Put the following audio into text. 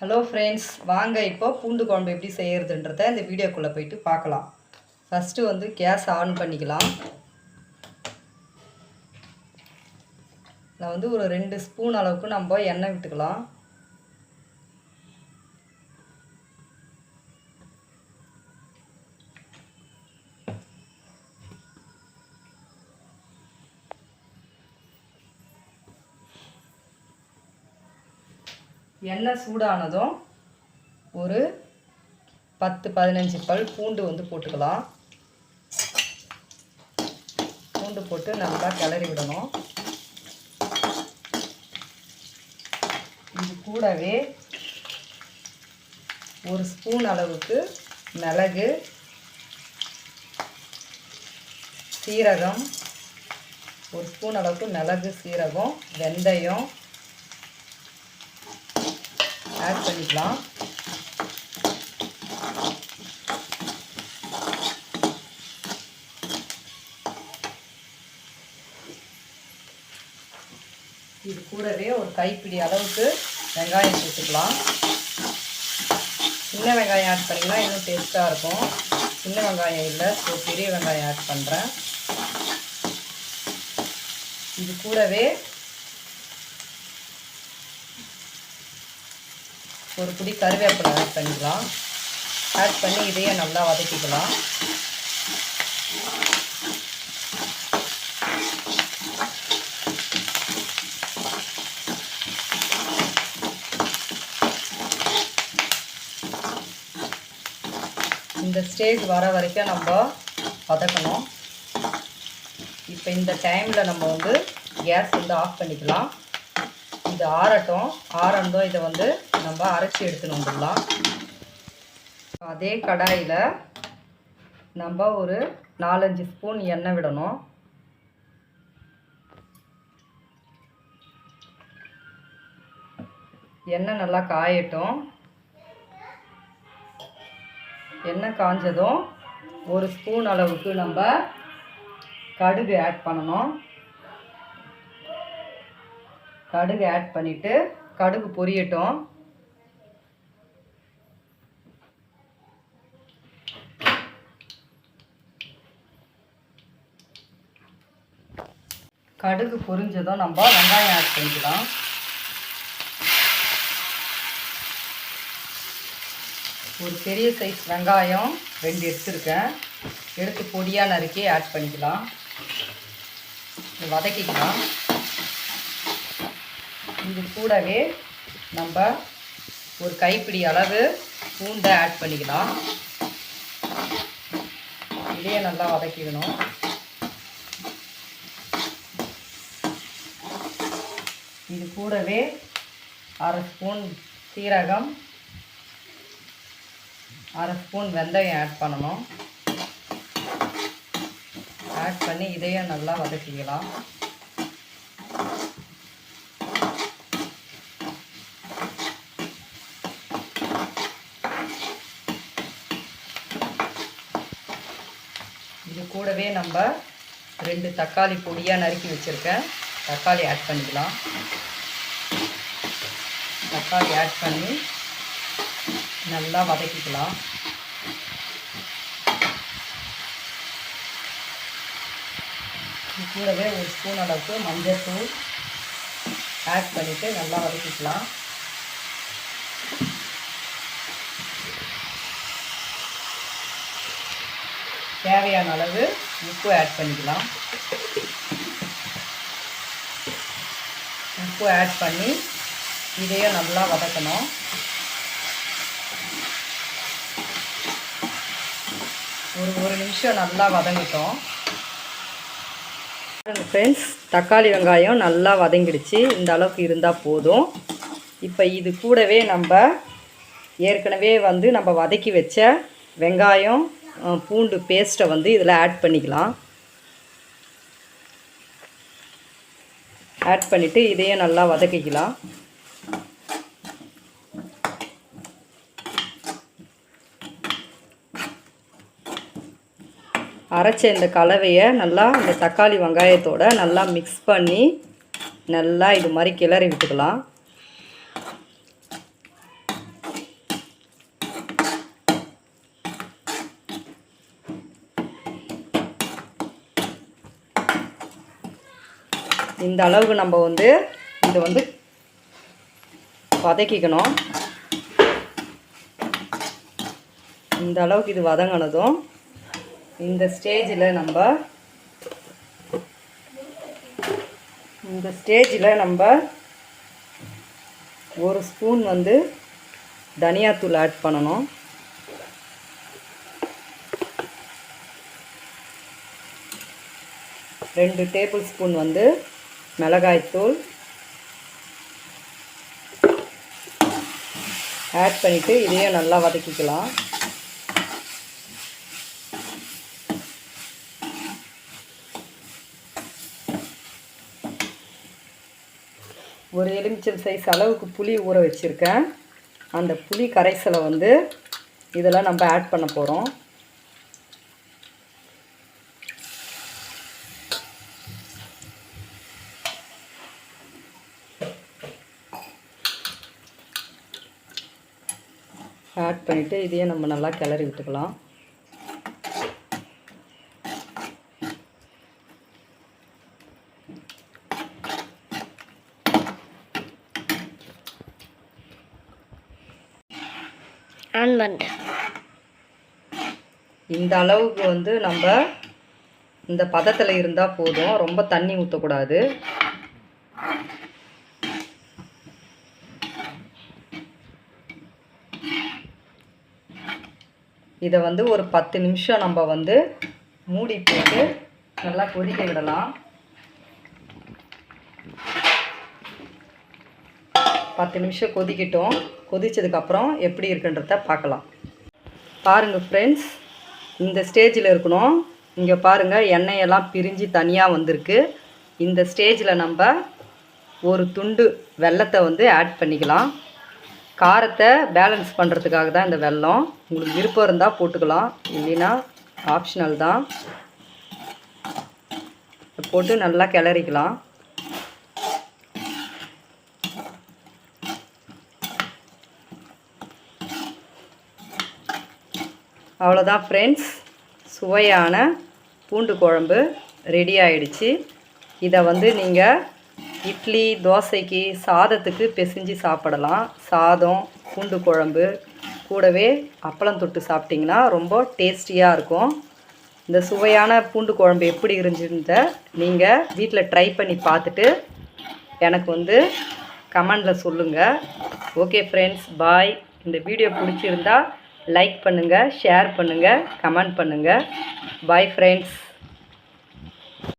Hello friends வாங்க இப்போ பூண்டு குழம்பு எப்படி செய்கிறதுன்றத இந்த வீடியோக்குள்ளே போயிட்டு பார்க்கலாம். ஃபஸ்ட்டு வந்து கேஸ் ஆன் பண்ணிக்கலாம். நான் வந்து ஒரு ரெண்டு ஸ்பூன் அளவுக்கு நம்ம எண்ணெய் விட்டுக்கலாம். எண்ணெய் சூடானதும் ஒரு பத்து பதினஞ்சு பல் பூண்டு வந்து போட்டுக்கலாம். பூண்டு போட்டு நல்லா கிளறி விடணும். இது கூடவே ஒரு ஸ்பூன் அளவுக்கு மிளகு சீரகம் ஒரு ஸ்பூன் அளவுக்கு மிளகு சீரகம் வெந்தயம் ஆட் பண்ணிக்கலாம் இது கூடவே ஒரு கைப்பிடி அளவுக்கு வெங்காயம் சேர்த்துக்கலாம். சின்ன வெங்காயம் ஆட் பண்ணிங்கன்னா இன்னும் டேஸ்ட்டாக இருக்கும். சின்ன வெங்காயம் இல்லை ஸோ பெரிய வெங்காயம் ஆட் பண்ணுறேன் இது கூடவே ஒரு குடி கருவேப்பிலை ஆட் பண்ணிக்கலாம். ஆட் பண்ணி இதையே நல்லா வதக்கிக்கலாம். இந்த ஸ்டேஜ் வர வரைக்கும் நம்ம வதக்கணும். இப்போ இந்த டைமில் நம்ம வந்து கேஸ் வந்து ஆஃப் பண்ணிக்கலாம். இது ஆறட்டும். ஆறந்தோ இதை வந்து நம்ம அரைச்சி எடுத்துன்னு வந்துடலாம். அதே கடாயில் நம்ம ஒரு நாலஞ்சு ஸ்பூன் எண்ணெய் விடணும். எண்ணெய் நல்லா காயட்டும். எண்ணெய் காஞ்சதும் ஒரு ஸ்பூன் அளவுக்கு நம்ம கடுகு ஆட் பண்ணணும். கடுகு ஆட் பண்ணிவிட்டு கடுகு பொரியட்டும். கடுகு பொரிஞ்சதும் நம்ம வெங்காயம் ஆட் பண்ணிக்கலாம். ஒரு பெரிய சைஸ் வெங்காயம் ரெண்டு எடுத்துருக்கேன். எடுத்து பொடியாக நறுக்கி ஆட் பண்ணிக்கலாம். வதக்கிக்கலாம். இது கூடவே நம்ம ஒரு கைப்பிடி அளவு பூண்டை ஆட் பண்ணிக்கலாம். இதையே நல்லா வதக்கிக்கணும் இது கூடவே அரை ஸ்பூன் சீரகம் அரை ஸ்பூன் வெந்தயம் ஆட் பண்ணணும். ஆட் பண்ணி இதையும் நல்லா வதக்கிக்கலாம். இது கூடவே நம்ம ரெண்டு தக்காளி பொடியாக நறுக்கி வச்சுருக்கேன் தக்காளி ஆட் பண்ணிக்கலாம். தக்காளி ஆட் பண்ணி நல்லா வதக்கிக்கலாம். இது கூடவே ஒரு ஸ்பூன் அளவுக்கு மஞ்சள் தூள் ஆட் பண்ணிவிட்டு நல்லா வதக்கிக்கலாம். தேவையான அளவு உப்பு ஆட் பண்ணிக்கலாம். உப்பு ஆட் பண்ணி இதையும் நல்லா வதக்கணும். ஒரு ஒரு நிமிஷம் நல்லா வதங்கிட்டோம். ஃப்ரெண்ட்ஸ் தக்காளி வெங்காயம் நல்லா வதங்கிடுச்சு. இந்த அளவுக்கு இருந்தால் போதும். இப்போ இது கூடவே நம்ம ஏற்கனவே வந்து நம்ம வதக்கி வச்ச வெங்காயம் பூண்டு பேஸ்ட்டை வந்து இதில் ஆட் பண்ணிக்கலாம். ஆட் பண்ணிவிட்டு இதையும் நல்லா வதக்கிக்கலாம். அரைச்ச இந்த கலவையை நல்லா இந்த தக்காளி வெங்காயத்தோட நல்லா மிக்ஸ் பண்ணி நல்லா இது மாதிரி கிளறி விட்டுக்கலாம். இந்த அளவுக்கு நம்ம வந்து இதை வந்து வதக்கிக்கணும். இந்த அளவுக்கு இது வதங்கினதும் இந்த ஸ்டேஜில் நம்ம இந்த ஸ்டேஜில் நம்ம ஒரு ஸ்பூன் வந்து தனியாத்தூள் ஆட் பண்ணணும். ரெண்டு டேபிள் ஸ்பூன் வந்து மிளகாய்த்தூள் ஆட் பண்ணிவிட்டு இதையும் நல்லா வதக்கிக்கலாம். ஒரு எலுமிச்சம் சைஸ் அளவுக்கு புளி ஊற வச்சுருக்கேன். அந்த புளி கரைசலை வந்து இதெல்லாம் நம்ம ஆட் பண்ண போகிறோம் ஆட் பண்ணிவிட்டு இதையும் நம்ம நல்லா கிளறி விட்டுக்கலாம். ஆன் பண்ணிட்டேன் இந்த அளவுக்கு வந்து நம்ம இந்த பதத்தில் இருந்தால் போதும். ரொம்ப தண்ணி ஊற்றக்கூடாது இதை வந்து ஒரு பத்து நிமிஷம் நம்ம வந்து மூடி போட்டு நல்லா கொதிக்க விடலாம். பத்து நிமிஷம் கொதிக்கட்டும். கொதித்ததுக்கப்புறம் எப்படி இருக்குன்றத பார்க்கலாம். பாருங்கள் ஃப்ரெண்ட்ஸ் இந்த ஸ்டேஜில் இருக்கணும். இங்கே பாருங்கள் எண்ணெயெல்லாம் பிரிஞ்சு தனியாக வந்திருக்கு. இந்த ஸ்டேஜில் நம்ம ஒரு துண்டு வெல்லத்தை வந்து ஆட் பண்ணிக்கலாம். காரத்தை பேலன்ஸ் பண்ணுறதுக்காக தான் இந்த வெல்லம். உங்களுக்கு விருப்பம் இருந்தால் போட்டுக்கலாம். இல்லைன்னா ஆப்ஷனல் தான். போட்டு நல்லா கிளறிக்கலாம். அவ்வளோதான் ஃப்ரெண்ட்ஸ் சுவையான பூண்டு குழம்பு ரெடி ஆயிடுச்சு. இதை வந்து நீங்கள் இட்லி தோசைக்கு சாதத்துக்கு பிசைஞ்சு சாப்பிடலாம். சாதம் பூண்டு குழம்பு கூடவே அப்பளம் தொட்டு சாப்பிட்டிங்கன்னா ரொம்ப டேஸ்டியாக இருக்கும். இந்த சுவையான பூண்டு குழம்பு எப்படி இருந்துருந்த நீங்கள் வீட்டில் ட்ரை பண்ணி பார்த்துட்டு எனக்கு வந்து கமெண்டில் சொல்லுங்கள் ஓகே ஃப்ரெண்ட்ஸ் பாய் இந்த வீடியோ பிடிச்சிருந்தா லைக் பண்ணுங்கள் ஷேர் பண்ணுங்கள் கமெண்ட் பண்ணுங்கள் பாய் ஃப்ரெண்ட்ஸ்